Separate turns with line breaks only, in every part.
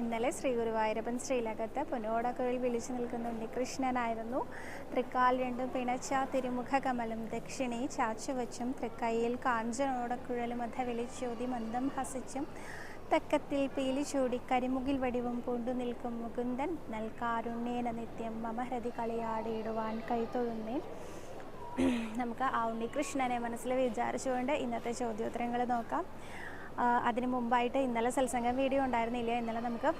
ഇന്നലെ ശ്രീ ഗുരുവായൂരപ്പൻ ശ്രീലകത്ത് പുനോടക്കുഴിൽ വിളിച്ചു നിൽക്കുന്ന ഉണ്ണികൃഷ്ണനായിരുന്നു. തൃക്കാൽ രണ്ടും പിണച്ച തിരുമുഖ കമലും ദക്ഷിണി ചാച്ചുവച്ചും തൃക്കൈയിൽ കാഞ്ചനോടക്കുഴലും അധ വിളിച്ചോതി മന്ദം ഹസിച്ചും തക്കത്തിൽ പീലി ചൂടി കരിമുകിൽ വടിവും പൂണ്ടു നിൽക്കും മുകുന്ദൻ നൽകാരുണ്യേന നിത്യം മമ ഹൃതി കളിയാടിയിടുവാൻ കൈത്തൊഴുന്നേൻ നമുക്ക് ആ ഉണ്ണികൃഷ്ണനെ മനസ്സിൽ വിചാരിച്ചുകൊണ്ട് ഇന്നത്തെ ചോദ്യോത്തരങ്ങൾ നോക്കാം. അതിന് മുമ്പായിട്ട് ഇന്നലെ സത്സംഗം വീഡിയോ ഉണ്ടായിരുന്നില്ല. ഇന്നലെ നമുക്ക്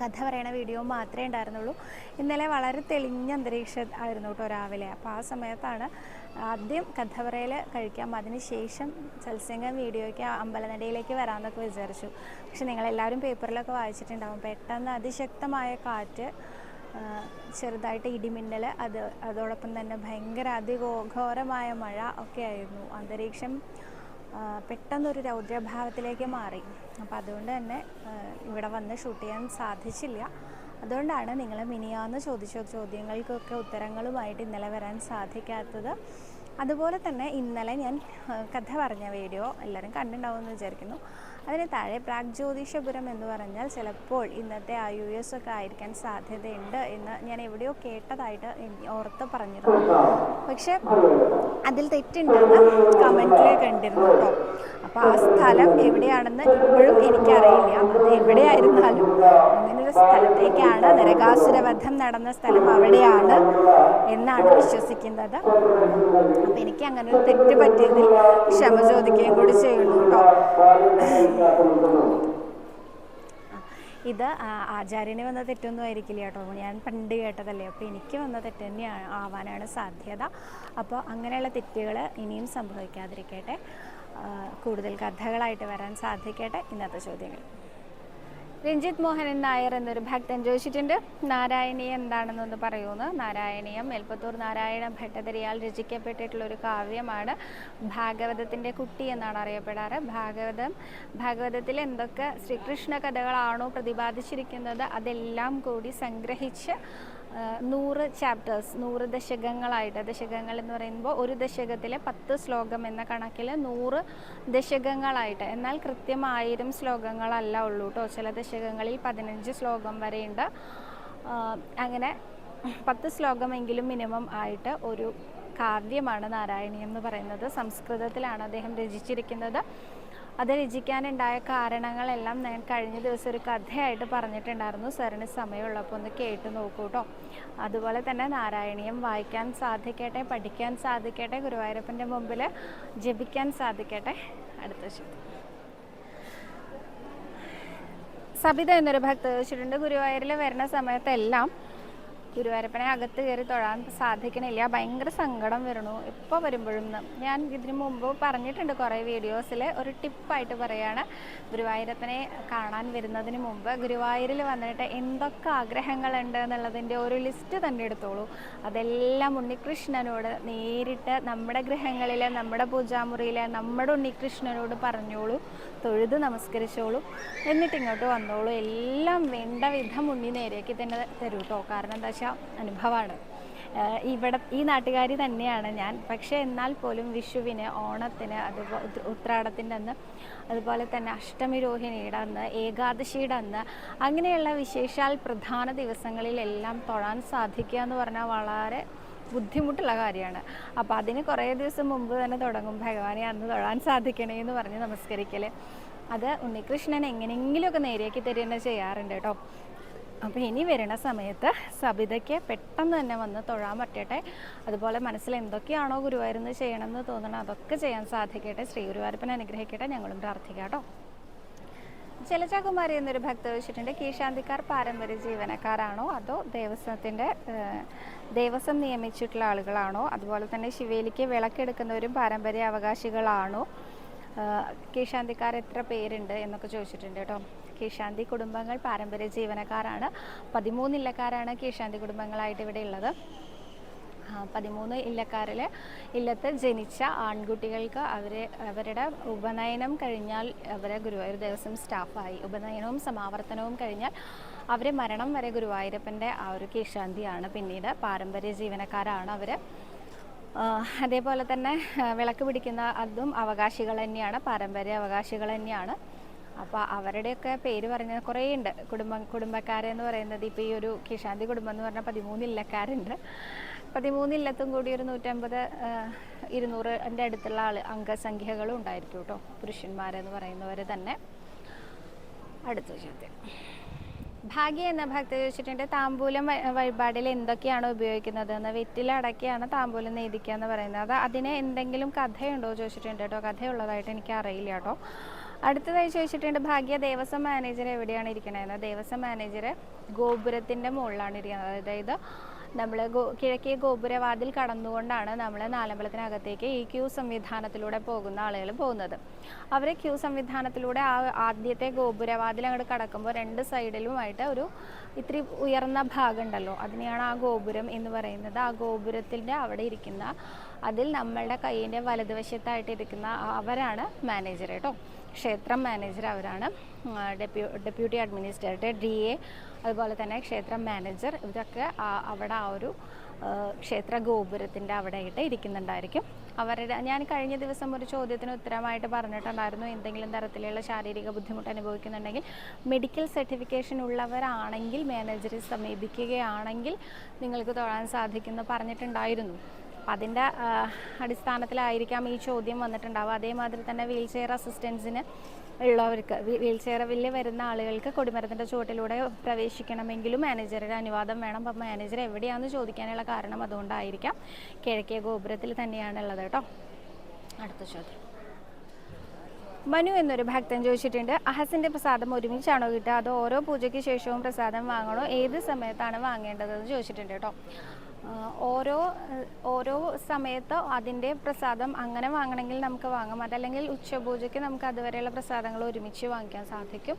കഥ പറയണ വീഡിയോ മാത്രമേ ഉണ്ടായിരുന്നുള്ളൂ. ഇന്നലെ വളരെ തെളിഞ്ഞ അന്തരീക്ഷം ആയിരുന്നു കേട്ടോ രാവിലെ. അപ്പോൾ ആ സമയത്താണ് ആദ്യം കഥ പറയൽ കഴിക്കാം. അതിന് ശേഷം സത്സംഗം വീഡിയോയ്ക്ക് അമ്പലനടയിലേക്ക് വരാമെന്നൊക്കെ വിചാരിച്ചു. പക്ഷെ നിങ്ങളെല്ലാവരും പേപ്പറിലൊക്കെ വായിച്ചിട്ടുണ്ടാവും. പെട്ടെന്ന് അതിശക്തമായ കാറ്റ് ചെറുതായിട്ട് ഇടിമിന്നൽ അത് അതോടൊപ്പം തന്നെ ഭയങ്കര അതിഘോരമായ മഴ ഒക്കെ ആയിരുന്നു. അന്തരീക്ഷം പെട്ടെന്നൊരു രൗദ്രഭാവത്തിലേക്ക് മാറി. അപ്പോൾ അതുകൊണ്ട് തന്നെ ഇവിടെ വന്ന് ഷൂട്ട് ചെയ്യാൻ സാധിച്ചില്ല. അതുകൊണ്ടാണ് നിങ്ങൾ മിനിയാന്ന് ചോദിച്ച ചോദ്യങ്ങൾക്കൊക്കെ ഉത്തരങ്ങളുമായിട്ട് ഇന്നലെ വരാൻ സാധിക്കാത്തത്. അതുപോലെ തന്നെ ഇന്നലെ ഞാൻ കഥ പറഞ്ഞ വീഡിയോ എല്ലാവരും കണ്ടിട്ടുണ്ടാവുമെന്ന് വിചാരിക്കുന്നു. അതിന് താഴെ പ്രാഗ് ജ്യോതിഷപുരം എന്ന് പറഞ്ഞാൽ ചിലപ്പോൾ ഇന്നത്തെ ഐ യു എസ് ഒക്കെ ആയിരിക്കാൻ സാധ്യതയുണ്ട് എന്ന് ഞാൻ എവിടെയോ കേട്ടതായിട്ട് ഓർത്ത് പറഞ്ഞിരുന്നു പക്ഷെ അതിൽ തെറ്റുണ്ടെന്ന് കമന്റിൽ കണ്ടിരുന്നു കേട്ടോ. അപ്പോൾ ആ സ്ഥലം എവിടെയാണെന്ന് ഇപ്പോഴും എനിക്കറിയില്ല. അത് എവിടെയായിരുന്നാലും അങ്ങനൊരു സ്ഥലത്തേക്കാണ് നരകാസുരവധം നടന്ന സ്ഥലം അവിടെയാണ് എന്നാണ് വിശ്വസിക്കുന്നത്. അപ്പം എനിക്ക് അങ്ങനെ ഒരു തെറ്റ് പറ്റിയതിൽ ക്ഷമ ചോദിക്കുകയും കൂടി ചെയ്യുന്നു കേട്ടോ. ഇത് ആചാര്യനെ വന്ന തെറ്റൊന്നും ആയിരിക്കില്ല കേട്ടോ. ഞാൻ പണ്ട് കേട്ടതല്ലേ. അപ്പോൾ എനിക്ക് വന്ന തെറ്റ് തന്നെയാണ് ആവാനാണ് സാധ്യത. അപ്പോൾ അങ്ങനെയുള്ള തെറ്റുകൾ ഇനിയും സംഭവിക്കാതിരിക്കട്ടെ. കൂടുതൽ കഥകളായിട്ട് വരാൻ സാധിക്കട്ടെ. ഇന്നത്തെ ചോദ്യങ്ങൾ. രഞ്ജിത്ത് മോഹനൻ നായർ എന്നൊരു ഭക്തൻ ചോദിച്ചിട്ടുണ്ട് നാരായണീയം എന്താണെന്നൊന്ന് പറയൂന്ന്. നാരായണീയം മേൽപ്പത്തൂർ നാരായണ ഭട്ടതിരിയാൽ രചിക്കപ്പെട്ടിട്ടുള്ള ഒരു കാവ്യമാണ് ഭാഗവതത്തിന്റെ കുട്ടി എന്നാണ് അറിയപ്പെടാറ്. ഭാഗവതം ഭാഗവതത്തിൽ എന്തൊക്കെ ശ്രീകൃഷ്ണ കഥകളാണോ പ്രതിപാദിച്ചിരിക്കുന്നത് അതെല്ലാം കൂടി സംഗ്രഹിച്ച് നൂറ് ചാപ്റ്റേഴ്സ് നൂറ് ദശകങ്ങളായിട്ട്. ദശകങ്ങൾ എന്ന് പറയുമ്പോൾ ഒരു ദശകത്തിലെ പത്ത് ശ്ലോകം എന്ന കണക്കിൽ നൂറ് ദശകങ്ങളായിട്ട്. എന്നാൽ കൃത്യം ആയിരം ശ്ലോകങ്ങളല്ല ഉള്ളൂ കേട്ടോ ചില ദശകങ്ങളിൽ പതിനഞ്ച് ശ്ലോകം വരെയുണ്ട്. അങ്ങനെ പത്ത് ശ്ലോകമെങ്കിലും മിനിമം ആയിട്ട് ഒരു കാവ്യമാണ് നാരായണി എന്ന് പറയുന്നത്. സംസ്കൃതത്തിലാണ് അദ്ദേഹം രചിച്ചിരിക്കുന്നത്. അത് രചിക്കാനുണ്ടായ കാരണങ്ങളെല്ലാം ഞാൻ കഴിഞ്ഞ ദിവസം ഒരു കഥയായിട്ട് പറഞ്ഞിട്ടുണ്ടായിരുന്നു. സാറിന് സമയമുള്ളപ്പോൾ ഒന്ന് കേട്ട് നോക്കൂ കേട്ടോ അതുപോലെ തന്നെ നാരായണീയം വായിക്കാൻ സാധിക്കട്ടെ പഠിക്കാൻ സാധിക്കട്ടെ ഗുരുവായൂരപ്പന്റെ മുമ്പിൽ ജപിക്കാൻ സാധിക്കട്ടെ. അടുത്ത ചോദ്യം സബിത എന്നൊരു ഭക്ത ചോദിച്ചിട്ടുണ്ട് ഗുരുവായൂരിൽ വരുന്ന സമയത്തെല്ലാം ഗുരുവായൂരപ്പനെ അകത്ത് കയറി തൊഴാൻ സാധിക്കണില്ല. ഭയങ്കര സങ്കടം വരണു ഇപ്പോൾ വരുമ്പോഴും ഞാൻ ഇതിനു മുമ്പ് പറഞ്ഞിട്ടുണ്ട് കുറേ വീഡിയോസിൽ ഒരു ടിപ്പായിട്ട് പറയുകയാണ് ഗുരുവായൂരപ്പനെ കാണാൻ വരുന്നതിന് മുമ്പ് ഗുരുവായൂരിൽ വന്നിട്ട് എന്തൊക്കെ ആഗ്രഹങ്ങളുണ്ട് എന്നുള്ളതിന്റെ ഒരു ലിസ്റ്റ് തന്നെ എടുത്തോളൂ. അതെല്ലാം ഉണ്ണികൃഷ്ണനോട് നേരിട്ട് നമ്മുടെ ഗൃഹങ്ങളിൽ നമ്മുടെ പൂജാമുറിയിൽ നമ്മുടെ ഉണ്ണികൃഷ്ണനോട് പറഞ്ഞോളൂ. തൊഴുത് നമസ്കരിച്ചോളൂ. എന്നിട്ട് ഇങ്ങോട്ട് വന്നോളൂ. എല്ലാം വേണ്ട വിധം ഉണ്ണി നേരേക്ക് തന്നെ തരൂട്ടോ കാരണം എന്താ അനുഭവമാണ്. ഇവിടെ ഈ നാട്ടുകാരി തന്നെയാണ് ഞാൻ. പക്ഷേ എന്നാൽ പോലും വിഷുവിന് ഓണത്തിന് അതുപോലെ ഉത്രാടത്തിന്റെ അന്ന് അതുപോലെ തന്നെ അഷ്ടമി രോഹിണിയുടെ അന്ന് ഏകാദശിയുടെ അന്ന് അങ്ങനെയുള്ള വിശേഷാൽ പ്രധാന ദിവസങ്ങളിലെല്ലാം തൊഴാൻ സാധിക്കുക എന്ന് പറഞ്ഞാൽ വളരെ ബുദ്ധിമുട്ടുള്ള കാര്യമാണ്. അപ്പോൾ അതിന് കുറേ ദിവസം മുമ്പ് തന്നെ തുടങ്ങും. ഭഗവാനെ അന്ന് തൊഴാൻ സാധിക്കണേ എന്ന് പറഞ്ഞ് നമസ്കരിക്കൽ അത് ഉണ്ണികൃഷ്ണൻ എങ്ങനെയെങ്കിലുമൊക്കെ നേരെയാക്കി തരുന്ന ചെയ്യാറുണ്ട് കേട്ടോ. അപ്പോൾ ഇനി വരുന്ന സമയത്ത് സബിതയ്ക്ക് പെട്ടെന്ന് തന്നെ വന്ന് തൊഴാൻ പറ്റട്ടെ. അതുപോലെ മനസ്സിൽ എന്തൊക്കെയാണോ ഗുരുവായൂരിന്ന് ചെയ്യണമെന്ന് തോന്നണം അതൊക്കെ ചെയ്യാൻ സാധിക്കട്ടെ. ശ്രീ ഗുരുവായൂരപ്പനെ അനുഗ്രഹിക്കട്ടെ. ഞങ്ങളും പ്രാർത്ഥിക്കാം കേട്ടോ. ജലജകുമാരി എന്നൊരു ഭക്ത വെച്ചിട്ടുണ്ട്. കീശാന്തിക്കാർ പാരമ്പര്യ ജീവനക്കാരാണോ? അതോ ദേവസ്വത്തിന്റെ ദേവസ്വം നിയമിച്ചിട്ടുള്ള ആളുകളാണോ? അതുപോലെ തന്നെ ശിവേലിക്ക് വിളക്കെടുക്കുന്നവരും പാരമ്പര്യ അവകാശികളാണോ കീശാന്തിക്കാർ എത്ര പേരുണ്ട് എന്നൊക്കെ ചോദിച്ചിട്ടുണ്ട് കേട്ടോ. കീശാന്തി കുടുംബങ്ങൾ പാരമ്പര്യ ജീവനക്കാരാണ്. പതിമൂന്ന് ഇല്ലക്കാരാണ് കീശാന്തി കുടുംബങ്ങളായിട്ട് ഇവിടെ ഉള്ളത്. പതിമൂന്ന് ഇല്ലക്കാരിൽ ഇല്ലത്ത് ജനിച്ച ആൺകുട്ടികൾക്ക് അവരെ അവരുടെ ഉപനയനം കഴിഞ്ഞാൽ അവരെ ഗുരുവായൂർ ദേവസ്വം സ്റ്റാഫായി. ഉപനയനവും സമാവർത്തനവും കഴിഞ്ഞാൽ അവരെ മരണം വരെ ഗുരുവായൂരപ്പന്റെ ആ ഒരു കീശാന്തിയാണ് പിന്നീട് പാരമ്പര്യ ജീവനക്കാരാണ് അവർ അതേപോലെ തന്നെ വിളക്ക് പിടിക്കുന്ന അതും അവകാശികൾ തന്നെയാണ് പാരമ്പര്യ അവകാശികൾ തന്നെയാണ്. അപ്പോൾ അവരുടെയൊക്കെ പേര് പറഞ്ഞ കുറേ ഉണ്ട് കുടുംബ കുടുംബക്കാരെന്ന് പറയുന്നത് ഇപ്പൊ ഈ ഒരു കിഷാന്തി കുടുംബം എന്ന് പറഞ്ഞാൽ പതിമൂന്ന് ഇല്ലക്കാരുണ്ട്. പതിമൂന്ന് ഇല്ലത്തും കൂടി ഒരു നൂറ്റമ്പത് ഇരുന്നൂറിന്റെ അടുത്തുള്ള ആൾ അംഗസംഖ്യകളും ഉണ്ടായിരിക്കും കേട്ടോ പുരുഷന്മാരെന്ന് പറയുന്നവർ തന്നെ. അടുത്ത ചോദ്യം. ഭാഗ്യ എന്ന ഭക്തി ചോദിച്ചിട്ടുണ്ട് താമ്പൂലം വഴിപാടിൽ എന്തൊക്കെയാണ് ഉപയോഗിക്കുന്നത്? എന്ന് വെറ്റിലടക്കിയാണ് താമ്പൂലം നെയ്തിക്കുക എന്ന് പറയുന്നത്. അത് അതിന് എന്തെങ്കിലും കഥയുണ്ടോ ചോദിച്ചിട്ടുണ്ട് കേട്ടോ കഥയുള്ളതായിട്ട് എനിക്ക് അറിയില്ല കേട്ടോ അടുത്തതായി ചോദിച്ചിട്ടുണ്ട് ഭാഗ്യ ദേവസ്വം മാനേജർ എവിടെയാണ് ഇരിക്കണതെന്ന് ദേവസ്വം മാനേജർ ഗോപുരത്തിന്റെ മുകളിലാണ് ഇരിക്കുന്നത്. അതായത് നമ്മൾ ഗോ കിഴക്കേ ഗോപുരവാതിൽ കടന്നുകൊണ്ടാണ് നമ്മൾ നാലമ്പലത്തിനകത്തേക്ക് ഈ ക്യൂ സംവിധാനത്തിലൂടെ പോകുന്ന ആളുകൾ പോകുന്നത്. അവർ ക്യൂ സംവിധാനത്തിലൂടെ ആ ആദ്യത്തെ ഗോപുരവാതിൽ അങ്ങോട്ട് കടക്കുമ്പോൾ രണ്ട് സൈഡിലുമായിട്ട് ഒരു ഇത്തിരി ഉയർന്ന ഭാഗം ഉണ്ടല്ലോ അതിനെയാണ് ആ ഗോപുരം എന്ന് പറയുന്നത്. ആ ഗോപുരത്തിന്റെ അവിടെ ഇരിക്കുന്ന അതിൽ നമ്മളുടെ കൈയിന്റെ വലതുവശത്തായിട്ട് ഇരിക്കുന്ന അവരാണ് മാനേജർ കേട്ടോ. ക്ഷേത്രം മാനേജർ അവരാണ്. Depu deputy administrator D A അതുപോലെ തന്നെ ക്ഷേത്രം മാനേജർ. ഇതൊക്കെ അവിടെ ആ ഒരു ക്ഷേത്ര ഗോപുരത്തിന്റെ അവിടെയായിട്ട് ഇരിക്കുന്നുണ്ടായിരിക്കും. അവരുടെ ഞാൻ കഴിഞ്ഞ ദിവസം ഒരു ചോദ്യത്തിന് ഉത്തരമായിട്ട് പറഞ്ഞിട്ടുണ്ടായിരുന്നു എന്തെങ്കിലും തരത്തിലുള്ള ശാരീരിക ബുദ്ധിമുട്ട് അനുഭവിക്കുന്നുണ്ടെങ്കിൽ മെഡിക്കൽ സർട്ടിഫിക്കേഷൻ ഉള്ളവരാണെങ്കിൽ മാനേജറെ സമീപിക്കുകയാണെങ്കിൽ നിങ്ങൾക്ക് തൊഴാൻ സാധിക്കുമെന്ന് പറഞ്ഞിട്ടുണ്ടായിരുന്നു. അപ്പം അതിന്റെ അടിസ്ഥാനത്തിലായിരിക്കാം ഈ ചോദ്യം വന്നിട്ടുണ്ടാവുക. അതേമാതിരി തന്നെ വീൽ ചെയർ അസിസ്റ്റൻസിന് ഉള്ളവർക്ക് വീൽ ചെയർ വില്ല് വരുന്ന ആളുകൾക്ക് കൊടിമരത്തിന്റെ ചുവട്ടിലൂടെ പ്രവേശിക്കണമെങ്കിലും മാനേജറുടെ അനുവാദം വേണം. അപ്പം മാനേജർ എവിടെയാണെന്ന് ചോദിക്കാനുള്ള കാരണം അതുകൊണ്ടായിരിക്കാം കിഴക്കേ ഗോപുരത്തിൽ തന്നെയാണുള്ളത് കേട്ടോ. അടുത്ത ചോദ്യം. മനു എന്നൊരു ഭക്തൻ ചോദിച്ചിട്ടുണ്ട് അഹസിന്റെ പ്രസാദം ഒരുമിച്ചാണോ കിട്ടുക? അതോ ഓരോ പൂജയ്ക്ക് ശേഷവും പ്രസാദം വാങ്ങണോ? ഏത് സമയത്താണ് വാങ്ങേണ്ടതെന്ന് ചോദിച്ചിട്ടുണ്ട് കേട്ടോ. ഓരോ ഓരോ സമയത്ത് അതിന്റെ പ്രസാദം അങ്ങനെ വാങ്ങണമെങ്കിൽ നമുക്ക് വാങ്ങാം. അതല്ലെങ്കിൽ ഉച്ചപൂജയ്ക്ക് നമുക്ക് അതുവരെയുള്ള പ്രസാദങ്ങൾ ഒരുമിച്ച് വാങ്ങിക്കാൻ സാധിക്കും.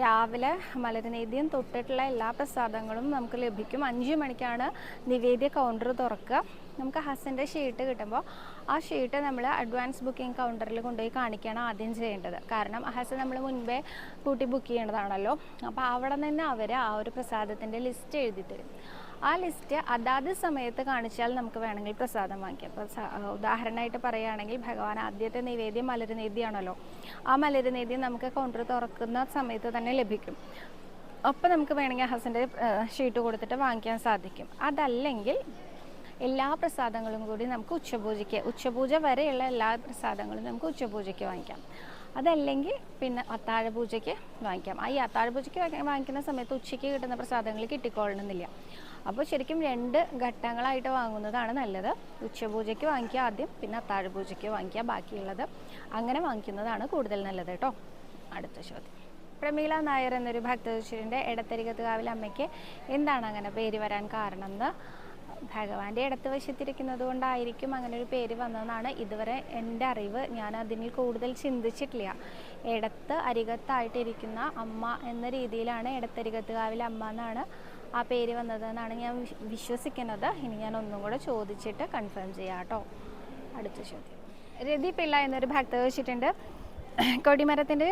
രാവിലെ മലരനേദ്യം തൊട്ടിട്ടുള്ള എല്ലാ പ്രസാദങ്ങളും നമുക്ക് ലഭിക്കും. അഞ്ച് മണിക്കാണ് നിവേദ്യ കൗണ്ടർ തുറക്കുക. നമുക്ക് ഹസിന്റെ ഷീട്ട് കിട്ടുമ്പോൾ ആ ഷീട്ട് നമ്മൾ അഡ്വാൻസ് ബുക്കിംഗ് കൗണ്ടറിൽ കൊണ്ടുപോയി കാണിക്കുകയാണ് ആദ്യം ചെയ്യേണ്ടത്. കാരണം ഹസ് നമ്മൾ മുൻപേ കൂട്ടി ബുക്ക് ചെയ്യേണ്ടതാണല്ലോ. അപ്പോൾ അവിടെ നിന്ന് അവർ ആ ഒരു പ്രസാദത്തിന്റെ ലിസ്റ്റ് എഴുതി തരും ആ ലിസ്റ്റ് അതാത് സമയത്ത് കാണിച്ചാൽ നമുക്ക് വേണമെങ്കിൽ പ്രസാദം വാങ്ങിക്കാം. അപ്പോൾ ഉദാഹരണമായിട്ട് പറയുകയാണെങ്കിൽ ഭഗവാൻ ആദ്യത്തെ നിവേദ്യം മലരുനേദ്യമാണല്ലോ ആ മലരുനേദ്യം നമുക്ക് കൗണ്ടർ തുറക്കുന്ന സമയത്ത് തന്നെ ലഭിക്കും. അപ്പോൾ നമുക്ക് വേണമെങ്കിൽ ഹസന്റെ ഷീട്ട് കൊടുത്തിട്ട് വാങ്ങിക്കാൻ സാധിക്കും. അതല്ലെങ്കിൽ എല്ലാ പ്രസാദങ്ങളും കൂടി നമുക്ക് ഉച്ചപൂജയ്ക്ക് ഉച്ചപൂജ വരെയുള്ള എല്ലാ പ്രസാദങ്ങളും നമുക്ക് ഉച്ചപൂജയ്ക്ക് വാങ്ങിക്കാം. അതല്ലെങ്കിൽ പിന്നെ അത്താഴ പൂജയ്ക്ക് വാങ്ങിക്കാം ഈ അത്താഴ പൂജയ്ക്ക് വാങ്ങി- വാങ്ങിക്കുന്ന സമയത്ത് ഉച്ചയ്ക്ക് കിട്ടുന്ന പ്രസാദങ്ങൾ കിട്ടിക്കൊള്ളണമെന്നില്ല അപ്പോൾ ശരിക്കും രണ്ട് ഘട്ടങ്ങളായിട്ട് വാങ്ങുന്നതാണ് നല്ലത്. ഉച്ചപൂജയ്ക്ക് വാങ്ങിക്കുക ആദ്യം പിന്നെ അത്താഴ പൂജയ്ക്ക് വാങ്ങിക്കുക ബാക്കിയുള്ളത് അങ്ങനെ വാങ്ങിക്കുന്നതാണ് കൂടുതൽ നല്ലത് കേട്ടോ. അടുത്ത ചോദ്യം. പ്രമീള നായർ എന്നൊരു ഭക്തശിരന്റെ ഇടത്തരികത്തുകാവിലെ അമ്മയ്ക്ക് എന്താണ് അങ്ങനെ പേര് വരാൻ കാരണം എന്ന് ഭഗവാന്റെ ഇടത്ത് വശത്തിരിക്കുന്നത് കൊണ്ടായിരിക്കും അങ്ങനെ ഒരു പേര് വന്നതെന്നാണ് ഇതുവരെ എന്റെ അറിവ്. ഞാൻ അതിന് കൂടുതൽ ചിന്തിച്ചിട്ടില്ല. ഇടത്ത് അരികത്തായിട്ടിരിക്കുന്ന അമ്മ എന്ന രീതിയിലാണ് ഇടത്തരികത്തുകാവിലെ അമ്മ എന്നാണ് ആ പേര് വന്നതെന്നാണ് ഞാൻ വിശ്വസിക്കുന്നത്. ഇനി ഞാൻ ഒന്നും കൂടെ ചോദിച്ചിട്ട് കൺഫേം ചെയ്യാം കേട്ടോ. അടുത്ത ചോദ്യം. രതി പിള്ള എന്നൊരു ഭക്ത വെച്ചിട്ടുണ്ട് കൊടിമരത്തിന്റെ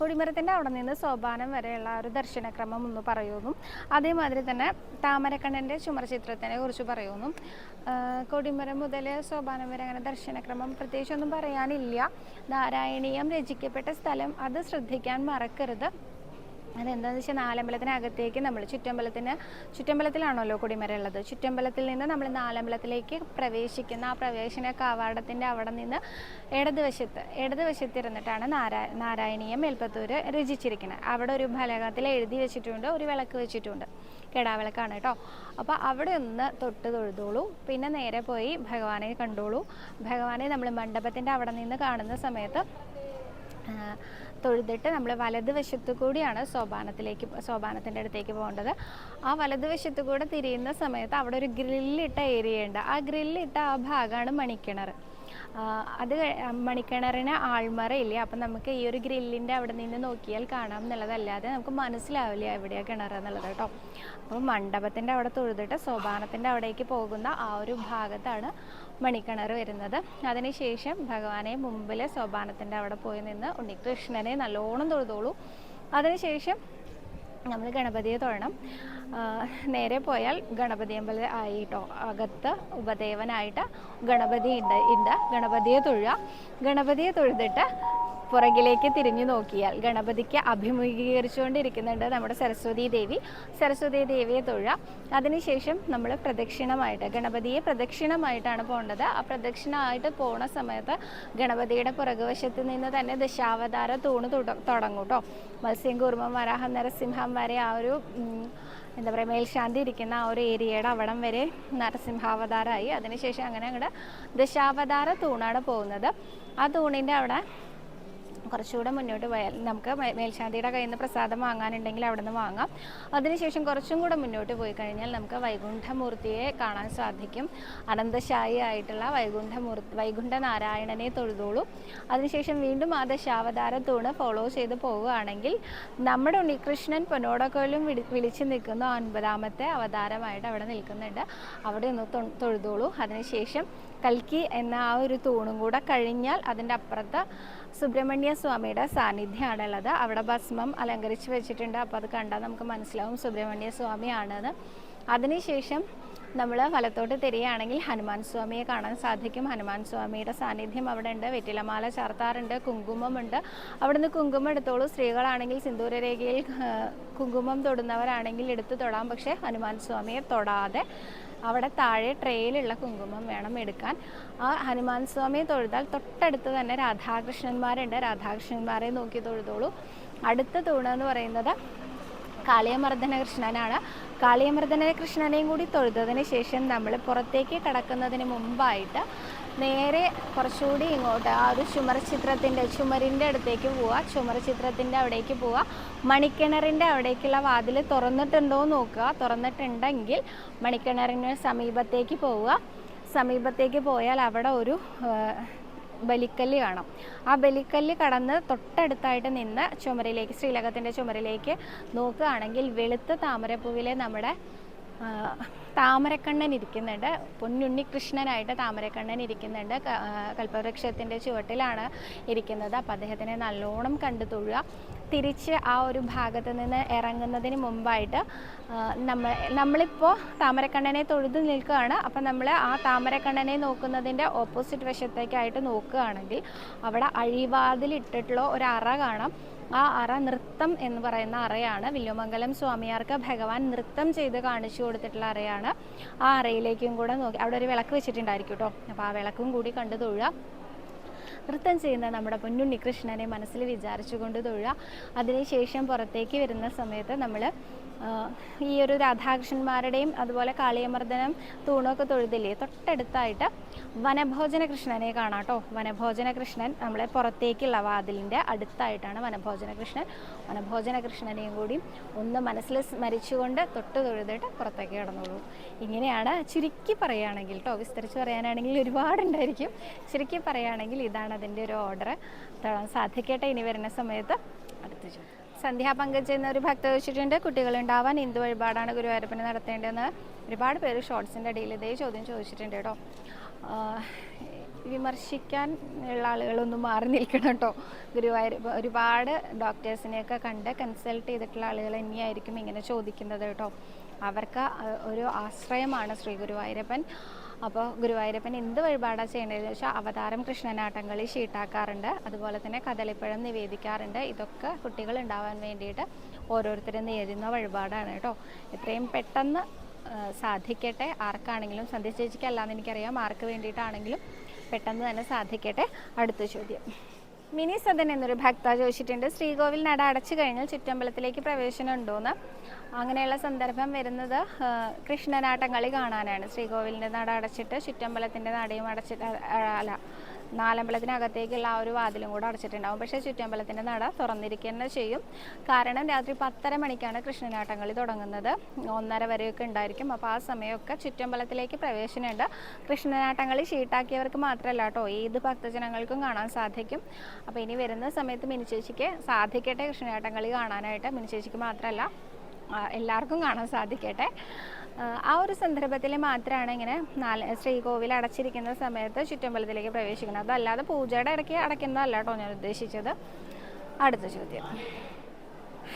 കൊടിമരത്തിന്റെ അവിടെ നിന്ന് സോപാനം വരെയുള്ള ഒരു ദർശനക്രമം ഒന്ന് പറയുമെന്നും അതേമാതിരി തന്നെ താമരക്കണ്ണന്റെ ചുമർചിത്രത്തിനെ കുറിച്ച് പറയുമെന്നും കൊടിമരം മുതൽ സോപാനം വരെ അങ്ങനെ ദർശനക്രമം പ്രത്യേകിച്ചൊന്നും പറയാനില്ല. നാരായണീയം രചിക്കപ്പെട്ട സ്ഥലം അത് ശ്രദ്ധിക്കാൻ മറക്കരുത്. അതെന്താണെന്ന് വെച്ചാൽ നാലമ്പലത്തിനകത്തേക്ക് നമ്മൾ ചുറ്റമ്പലത്തിന് ചുറ്റമ്പലത്തിലാണല്ലോ കൊടിമരം ഉള്ളത് ചുറ്റമ്പലത്തിൽ നിന്ന് നമ്മൾ നാലമ്പലത്തിലേക്ക് പ്രവേശിക്കുന്ന ആ പ്രവേശന കവാടത്തിന്റെ അവിടെ നിന്ന് ഇടതുവശത്ത് ഇടതുവശത്തിരുന്നിട്ടാണ് നാരായ നാരാ നാരായണീയം മേൽപ്പത്തൂർ രചിച്ചിരിക്കുന്നത് അവിടെ ഒരു ഫലകത്തിൽ എഴുതി വെച്ചിട്ടുണ്ട് ഒരു വിളക്ക് വെച്ചിട്ടുണ്ട്. കെടാവിളക്കാണ് കേട്ടോ. അപ്പോൾ അവിടെ ഒന്ന് തൊട്ട് തൊഴുതോളൂ. പിന്നെ നേരെ പോയി ഭഗവാനെ കണ്ടോളൂ. ഭഗവാനെ നമ്മൾ മണ്ഡപത്തിന്റെ അവിടെ നിന്ന് കാണുന്ന സമയത്ത് തൊഴുതിട്ട് നമ്മൾ വലതുവശത്തു കൂടിയാണ് സോപാനത്തിലേക്ക് സോപാനത്തിന്റെ അടുത്തേക്ക് പോകേണ്ടത്. ആ വലതുവശത്തു കൂടെ തിരിയുന്ന സമയത്ത് അവിടെ ഒരു ഗ്രില്ലിട്ട ഏരിയ ഉണ്ട് ആ ഗ്രില്ലിട്ട ആ ഭാഗമാണ് മണിക്കിണർ. അത് മണിക്കിണറിന് ആൾമറയില്ലേ? അപ്പം നമുക്ക് ഈ ഒരു ഗ്രില്ലിന്റെ അവിടെ നിന്ന് നോക്കിയാൽ കാണാം എന്നുള്ളതല്ലാതെ നമുക്ക് മനസ്സിലാവില്ല എവിടെയാണ് കിണർ എന്നുള്ളത് കേട്ടോ. അപ്പോൾ മണ്ഡപത്തിന്റെ അവിടെ തൊഴുതിട്ട് സോപാനത്തിന്റെ അവിടേക്ക് പോകുന്ന ആ ഒരു ഭാഗത്താണ് മണിക്കിണർ വരുന്നത്. അതിനുശേഷം ഭഗവാനെ മുമ്പിൽ സോപാനത്തിന്റെ അവിടെ പോയി നിന്ന് ഉണ്ണികൃഷ്ണനെ നല്ലോണം തൊഴുതോളൂ. അതിനുശേഷം നമ്മൾ ഗണപതിയെ തൊഴണം. നേരെ പോയാൽ ഗണപതി അമ്പലം ആയിട്ടോ അകത്ത് ഉപദേവനായിട്ട് ഗണപതി ഉണ്ട് ഉണ്ട് ഗണപതിയെ തൊഴുക. ഗണപതിയെ തൊഴുതിട്ട് പുറകിലേക്ക് തിരിഞ്ഞു നോക്കിയാൽ ഗണപതിക്ക് അഭിമുഖീകരിച്ചുകൊണ്ടിരിക്കുന്നുണ്ട് നമ്മുടെ സരസ്വതി ദേവി. സരസ്വതി ദേവിയെ തൊഴുക. അതിനുശേഷം നമ്മൾ പ്രദക്ഷിണമായിട്ട് ഗണപതിയെ പ്രദക്ഷിണമായിട്ടാണ് പോകേണ്ടത്. ആ പ്രദക്ഷിണമായിട്ട് പോണ സമയത്ത് ഗണപതിയുടെ പുറകുവശത്ത് നിന്ന് തന്നെ ദശാവതാര തൂണ് തുട- തുടങ്ങും കേട്ടോ മത്സ്യം കുർമ്മം വരാഹം നരസിംഹം വരെ ആ ഒരു എന്താ പറയുക മേൽശാന്തി ഇരിക്കുന്ന ആ ഒരു ഏരിയയുടെ അവിടം വരെ നരസിംഹാവതാരമായി. അതിനുശേഷം അങ്ങനെ അങ്ങോട്ട് ദശാവതാര തൂണാണ് പോകുന്നത്. ആ തൂണിന്റെ അവിടെ കുറച്ചുകൂടെ മുന്നോട്ട് പോയാൽ നമുക്ക് മേൽശാന്തിയുടെ കയ്യിൽ നിന്ന് പ്രസാദം വാങ്ങാനുണ്ടെങ്കിൽ അവിടെ നിന്ന് വാങ്ങാം. അതിനുശേഷം കുറച്ചും കൂടെ മുന്നോട്ട് പോയി കഴിഞ്ഞാൽ നമുക്ക് വൈകുണ്ഠമൂർത്തിയെ കാണാൻ സാധിക്കും. അനന്തശായി ആയിട്ടുള്ള വൈകുണ്ഠമൂർത്തി വൈകുണ്ഠ നാരായണനെ തൊഴുതോളൂ. അതിനുശേഷം വീണ്ടും ആ ദശാവതാര തൂണ് ഫോളോ ചെയ്ത് പോവുകയാണെങ്കിൽ നമ്മുടെ ഉണ്ണികൃഷ്ണൻ പൊന്നോടക്കോലും വിളി വിളിച്ച് നിൽക്കുന്ന ഒൻപതാമത്തെ അവതാരമായിട്ട് അവിടെ നിൽക്കുന്നുണ്ട്. അവിടെ ഒന്ന് തൊഴുതോളൂ. അതിനുശേഷം കൽക്കി എന്ന ആ ഒരു തൂണും കൂടെ കഴിഞ്ഞാൽ അതിന്റെ അപ്പുറത്ത് സുബ്രഹ്മണ്യ സ്വാമിയുടെ സാന്നിധ്യമാണുള്ളത് അവിടെ ഭസ്മം അലങ്കരിച്ച് വെച്ചിട്ടുണ്ട്. അപ്പോൾ അത് കണ്ടാൽ നമുക്ക് മനസ്സിലാവും സുബ്രഹ്മണ്യ സ്വാമിയാണെന്ന്. അതിനുശേഷം നമ്മൾ വലത്തോട്ട് തിരിയുകയാണെങ്കിൽ ഹനുമാൻ സ്വാമിയെ കാണാൻ സാധിക്കും. ഹനുമാൻ സ്വാമിയുടെ സാന്നിധ്യം അവിടെ ഉണ്ട്. വെറ്റിലമാല ചാർത്താറുണ്ട്. കുങ്കുമമുണ്ട്. അവിടുന്ന് കുങ്കുമം എടുത്തോളൂ. സ്ത്രീകളാണെങ്കിൽ സിന്ദൂരരേഖയിൽ കുങ്കുമം തൊടുന്നവരാണെങ്കിൽ എടുത്ത് തൊടാം. പക്ഷേ ഹനുമാൻ സ്വാമിയെ തൊടാതെ അവിടെ താഴെ ട്രേയിലുള്ള കുങ്കുമം വേണം എടുക്കാൻ. ആ ഹനുമാൻ സ്വാമിയെ തൊഴുതാൽ തൊട്ടടുത്ത് തന്നെ രാധാകൃഷ്ണന്മാരുണ്ട്. രാധാകൃഷ്ണന്മാരെ നോക്കി തൊഴുതോളൂ. അടുത്ത തൂണ് എന്ന് പറയുന്നത് കാളിയമർദ്ദന കൃഷ്ണനാണ് കാളിയമർദ്ദന കൃഷ്ണനെയും കൂടി തൊഴുതതിന് ശേഷം നമ്മൾ പുറത്തേക്ക് കടക്കുന്നതിന് മുമ്പായിട്ട് നേരെ കുറച്ചുകൂടി ഇങ്ങോട്ട് ആ ഒരു ചുമർ ചിത്രത്തിന്റെ ചുമരിന്റെ അടുത്തേക്ക് പോവുക ചുമർ ചിത്രത്തിന്റെ അവിടേക്ക് പോവുക മണിക്കിണറിന്റെ അവിടേക്കുള്ള വാതിൽ തുറന്നിട്ടുണ്ടോ എന്ന് നോക്കുക. തുറന്നിട്ടുണ്ടെങ്കിൽ മണിക്കിണറിന് സമീപത്തേക്ക് പോവുക. സമീപത്തേക്ക് പോയാൽ അവിടെ ഒരു ബലിക്കല്ല് കാണാം. ആ ബലിക്കല്ല് കടന്ന് തൊട്ടടുത്തായിട്ട് നിന്ന് ചുമരിലേക്ക് ശ്രീലകത്തിന്റെ ചുമരിലേക്ക് നോക്കുകയാണെങ്കിൽ വെളുത്ത താമരപ്പൂവിലെ നമ്മുടെ താമരക്കണ്ണൻ ഇരിക്കുന്നുണ്ട്. പൊന്നുണ്ണി കൃഷ്ണനായിട്ട് താമരക്കണ്ണൻ ഇരിക്കുന്നുണ്ട്. കൽപ്പവൃക്ഷത്തിന്റെ ചുവട്ടിലാണ് ഇരിക്കുന്നത്. അപ്പം അദ്ദേഹത്തിനെ നല്ലോണം കണ്ടു തൊഴുക. തിരിച്ച് ആ ഒരു ഭാഗത്ത് നിന്ന് ഇറങ്ങുന്നതിന് മുമ്പായിട്ട് നമ്മൾ നമ്മ നമ്മളിപ്പോൾ താമരക്കണ്ണനെ തൊഴുതു നിൽക്കുകയാണ്. അപ്പം നമ്മൾ ആ താമരക്കണ്ണനെ നോക്കുന്നതിന്റെ ഓപ്പോസിറ്റ് വശത്തേക്കായിട്ട് നോക്കുകയാണെങ്കിൽ അവിടെ അഴിവാതിലിട്ടിട്ടുള്ള ഒരു അറ കാണാം. ആ അറ നൃത്തം എന്ന് പറയുന്ന അറയാണ്. വില്ലുമംഗലം സ്വാമിയാർക്ക് ഭഗവാൻ നൃത്തം ചെയ്ത് കാണിച്ചു കൊടുത്തിട്ടുള്ള അറയാണ്. ആ അറയിലേക്കും കൂടെ നോക്കി. അവിടെ ഒരു വിളക്ക് വെച്ചിട്ടുണ്ടായിരിക്കും കേട്ടോ അപ്പോൾ ആ വിളക്കും കൂടി കണ്ടു തൊഴുക. നൃത്തം ചെയ്യുന്ന നമ്മുടെ പൊന്നുണ്ണി കൃഷ്ണനെ മനസ്സിൽ വിചാരിച്ചുകൊണ്ട് തൊഴുക. അതിനുശേഷം പുറത്തേക്ക് വരുന്ന സമയത്ത് നമ്മൾ ഈ ഒരു രാധാകൃഷ്ണന്മാരുടെയും അതുപോലെ കാളിയമർദ്ദനം തൂണൊക്കെ തൊഴുതില്ലേ തൊട്ടടുത്തായിട്ട് വനഭോജന കൃഷ്ണനെ കാണാം കേട്ടോ. വനഭോജന കൃഷ്ണൻ നമ്മളെ പുറത്തേക്കുള്ള വാതിലിന്റെ അടുത്തായിട്ടാണ് വനഭോജന കൃഷ്ണൻ വനഭോജന കൃഷ്ണനെയും കൂടി ഒന്ന് മനസ്സിൽ സ്മരിച്ചുകൊണ്ട് തൊട്ട് തൊഴുതിട്ട് പുറത്തേക്ക് കിടന്നുള്ളൂ ഇങ്ങനെയാണ് ചുരുക്കി പറയുകയാണെങ്കിൽ കേട്ടോ വിസ്തരിച്ച് പറയാനാണെങ്കിൽ ഒരുപാടുണ്ടായിരിക്കും. ചുരുക്കി പറയുകയാണെങ്കിൽ ഇതാണ് അതിന്റെ ഒരു ഓർഡർ സാധിക്കട്ടെ ഇനി വരുന്ന സമയത്ത് അടുത്ത ചോദ്യം. സന്ധ്യാ പങ്കജ് എന്ന ഒരു ഭക്ത ചോദിച്ചിട്ടുണ്ട് കുട്ടികളുണ്ടാവാൻ എന്ത് വഴിപാടാണ് ഗുരുവായൂരപ്പന് നടത്തേണ്ടതെന്ന്? ഒരുപാട് പേര് ഷോർട്സിന്റെ അടിയിൽ ഇതേ ചോദ്യം ചോദിച്ചിട്ടുണ്ട് കേട്ടോ. വിമർശിക്കാൻ ഉള്ള ആളുകളൊന്നും മാറി നിൽക്കണം കേട്ടോ. ഗുരുവായൂർ ഒരുപാട് ഡോക്ടേഴ്സിനെയൊക്കെ കണ്ട് കൺസൾട്ട് ചെയ്തിട്ടുള്ള ആളുകൾ തന്നെയായിരിക്കും ഇങ്ങനെ ചോദിക്കുന്നത് കേട്ടോ. അവർക്ക് ഒരു ആശ്രയമാണ് ശ്രീ ഗുരുവായൂരപ്പൻ. അപ്പോൾ ഗുരുവായൂരപ്പൻ എന്ത് വഴിപാടാണ് ചെയ്യേണ്ടതെന്ന് വെച്ചാൽ അവതാരം കൃഷ്ണനാട്ടംകളി ഷീട്ടാക്കാറുണ്ട്. അതുപോലെ തന്നെ കദളിപ്പഴം നിവേദിക്കാറുണ്ട്. ഇതൊക്കെ കുട്ടികൾ ഉണ്ടാവാൻ വേണ്ടിയിട്ട് ഓരോരുത്തരും നേരുന്ന വഴിപാടാണ് കേട്ടോ. എത്രയും പെട്ടെന്ന് സാധിക്കട്ടെ. ആർക്കാണെങ്കിലും സന്ധ്യ ചേച്ചിക്കല്ലാന്ന് എനിക്കറിയാം. ആർക്ക് വേണ്ടിയിട്ടാണെങ്കിലും പെട്ടെന്ന് തന്നെ സാധിക്കട്ടെ. അടുത്ത ചോദ്യം. മിനി സദൻ എന്നൊരു ഭക്ത ചോദിച്ചിട്ടുണ്ട് ശ്രീകോവിൽ നട അടച്ചു കഴിഞ്ഞാൽ ചുറ്റമ്പലത്തിലേക്ക് പ്രവേശനം ഉണ്ടോയെന്ന് അങ്ങനെയുള്ള സന്ദർഭം വരുന്നത് കൃഷ്ണനാട്ടം കളി കാണാനാണ്. ശ്രീകോവിലിന്റെ നട അടച്ചിട്ട് ചുറ്റമ്പലത്തിന്റെ നടയും അടച്ചിട്ട് അല്ല നാലമ്പലത്തിനകത്തേക്കുള്ള ആ ഒരു വാതിലും കൂടെ അടച്ചിട്ടുണ്ടാവും. പക്ഷേ ചുറ്റമ്പലത്തിന്റെ നട തുറന്നിരിക്കുക ചെയ്യും. കാരണം രാത്രി പത്തര മണിക്കാണ് കൃഷ്ണനാട്ടങ്ങളി തുടങ്ങുന്നത്. ഒന്നര വരെയൊക്കെ ഉണ്ടായിരിക്കും. അപ്പോൾ ആ സമയമൊക്കെ ചുറ്റമ്പലത്തിലേക്ക് പ്രവേശനമുണ്ട്. കൃഷ്ണനാട്ടങ്ങളി ഷീട്ടാക്കിയവർക്ക് മാത്രമല്ല കേട്ടോ ഏത് ഭക്തജനങ്ങൾക്കും കാണാൻ സാധിക്കും. അപ്പോൾ ഇനി വരുന്ന സമയത്ത് മിനിച്ചേച്ചിക്ക് സാധിക്കട്ടെ കൃഷ്ണനാട്ടങ്ങളി കാണാനായിട്ട്? മിനിച്ചേച്ചിക്ക് മാത്രമല്ല എല്ലാവർക്കും കാണാൻ സാധിക്കട്ടെ. ആ, ഒരു സന്ദർഭത്തിൽ മാത്രമാണ് ഇങ്ങനെ നാല് ശ്രീകോവിൽ അടച്ചിരിക്കുന്ന സമയത്ത് ചുറ്റമ്പലത്തിലേക്ക് പ്രവേശിക്കുന്നത്. അതല്ലാതെ പൂജയുടെ ഇടയ്ക്ക് അടയ്ക്കുന്നതല്ല കേട്ടോ ഞാൻ ഉദ്ദേശിച്ചത്. അടുത്ത ചോദ്യം.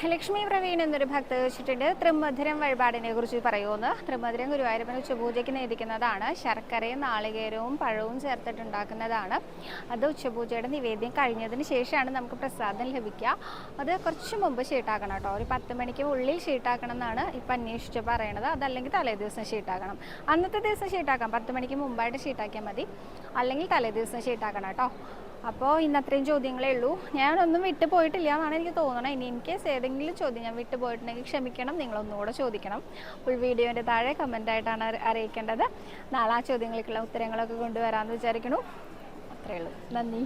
ലക്ഷ്മി പ്രവീൺ എന്നൊരു ഭക്ത ചോദിച്ചിട്ടുണ്ട് തൃമധുരം വഴിപാടിനെ കുറിച്ച് പറയുമെന്ന് തൃമധുരം ഗുരുവായൂരപ്പൻ ഉച്ചപൂജയ്ക്ക് നേദിക്കുന്നതാണ് ശർക്കരയും നാളികേരവും പഴവും ചേർത്തിട്ടുണ്ടാക്കുന്നതാണ്. അത് ഉച്ചപൂജയുടെ നിവേദ്യം കഴിഞ്ഞതിന് ശേഷമാണ് നമുക്ക് പ്രസാദം ലഭിക്കുക. അത് കുറച്ച് മുമ്പ് ഷീട്ടാക്കണം കേട്ടോ. ഒരു പത്ത് മണിക്ക് ഉള്ളിൽ ഷീട്ടാക്കണം എന്നാണ് ഇപ്പം അന്വേഷിച്ച് പറയണത്. അതല്ലെങ്കിൽ തലേദിവസം ഷീട്ടാക്കണം. അന്നത്തെ ദിവസം ഷീട്ടാക്കാം. പത്ത് മണിക്ക് മുമ്പായിട്ട് ഷീട്ടാക്കിയാൽ മതി. അല്ലെങ്കിൽ തലേദിവസം ഷീട്ടാക്കണം കേട്ടോ. അപ്പോൾ ഇന്ന് അത്രയും ചോദ്യങ്ങളേ ഉള്ളൂ. ഞാനൊന്നും വിട്ടു പോയിട്ടില്ല എന്നാണ് എനിക്ക് തോന്നണത് ഇനി ഇൻ കേസ് ഏതെങ്കിലും ചോദ്യം ഞാൻ വിട്ടു പോയിട്ടുണ്ടെങ്കിൽ ക്ഷമിക്കണം നിങ്ങളൊന്നുകൂടെ ചോദിക്കണം. ഫുൾ വീഡിയോന്റെ താഴെ കമന്റ് ആയിട്ടാണ് അറിയിക്കേണ്ടത്. നാളെ ആ ചോദ്യങ്ങൾക്കുള്ള ഉത്തരങ്ങളൊക്കെ കൊണ്ടുവരാമെന്ന് വിചാരിക്കണു അത്രയേ ഉള്ളൂ. നന്ദി.